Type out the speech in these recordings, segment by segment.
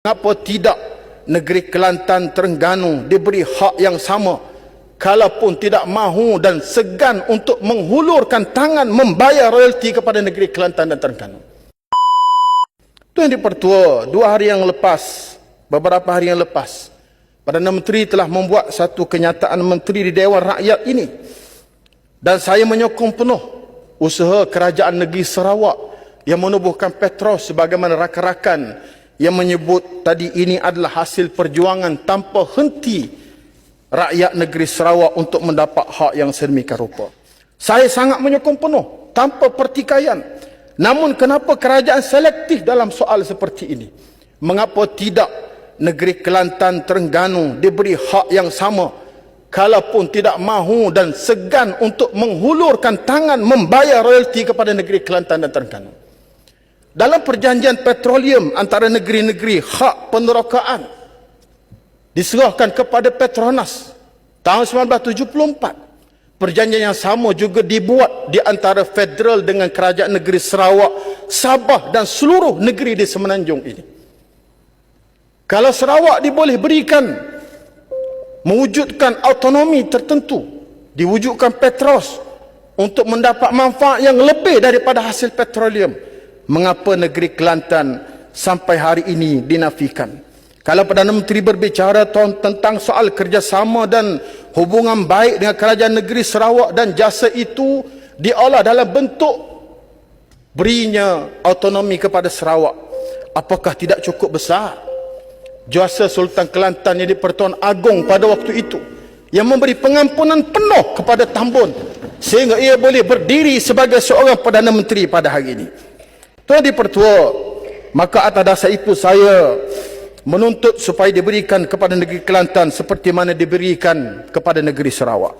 Mengapa tidak negeri Kelantan Terengganu diberi hak yang sama kalaupun tidak mahu dan segan untuk menghulurkan tangan membayar royalti kepada negeri Kelantan dan Terengganu. Tuan Dipertua, dua hari yang lepas, beberapa hari yang lepas, Perdana Menteri telah membuat satu kenyataan Menteri di Dewan Rakyat ini. Dan saya menyokong penuh usaha kerajaan negeri Sarawak yang menubuhkan Petros sebagaimana rakan-rakan yang menyebut tadi ini adalah hasil perjuangan tanpa henti rakyat negeri Sarawak untuk mendapat hak yang sedemikian rupa. Saya sangat menyokong penuh tanpa pertikaian. Namun kenapa kerajaan selektif dalam soal seperti ini? Mengapa tidak negeri Kelantan Terengganu diberi hak yang sama kalaupun tidak mahu dan segan untuk menghulurkan tangan membayar royalti kepada negeri Kelantan dan Terengganu? Dalam perjanjian petroleum antara negeri-negeri hak penerokaan diserahkan kepada Petronas tahun 1974 perjanjian yang sama juga dibuat di antara federal dengan kerajaan negeri Sarawak Sabah dan seluruh negeri di semenanjung ini. Kalau Sarawak diboleh berikan mewujudkan autonomi tertentu diwujudkan Petros untuk mendapat manfaat yang lebih daripada hasil petroleum mengapa negeri Kelantan sampai hari ini dinafikan. Kalau Perdana Menteri berbicara tentang soal kerjasama dan hubungan baik dengan kerajaan negeri Sarawak dan jasa itu diolah dalam bentuk berinya autonomi kepada Sarawak. Apakah tidak cukup besar? Jasa Sultan Kelantan yang di Pertuan Agong pada waktu itu yang memberi pengampunan penuh kepada Tambun sehingga ia boleh berdiri sebagai seorang Perdana Menteri pada hari ini. Tuan Dipertua, maka atas dasar itu saya menuntut supaya diberikan kepada negeri Kelantan seperti mana diberikan kepada negeri Sarawak.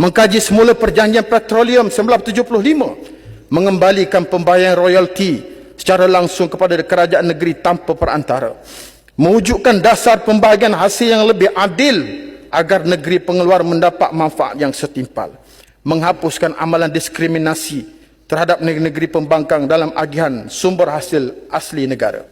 Mengkaji semula perjanjian petroleum 1975 mengembalikan pembayaran royalti secara langsung kepada kerajaan negeri tanpa perantara. Mewujudkan dasar pembahagian hasil yang lebih adil agar negeri pengeluar mendapat manfaat yang setimpal. Menghapuskan amalan diskriminasi terhadap negeri-negeri pembangkang dalam agihan sumber hasil asli negara.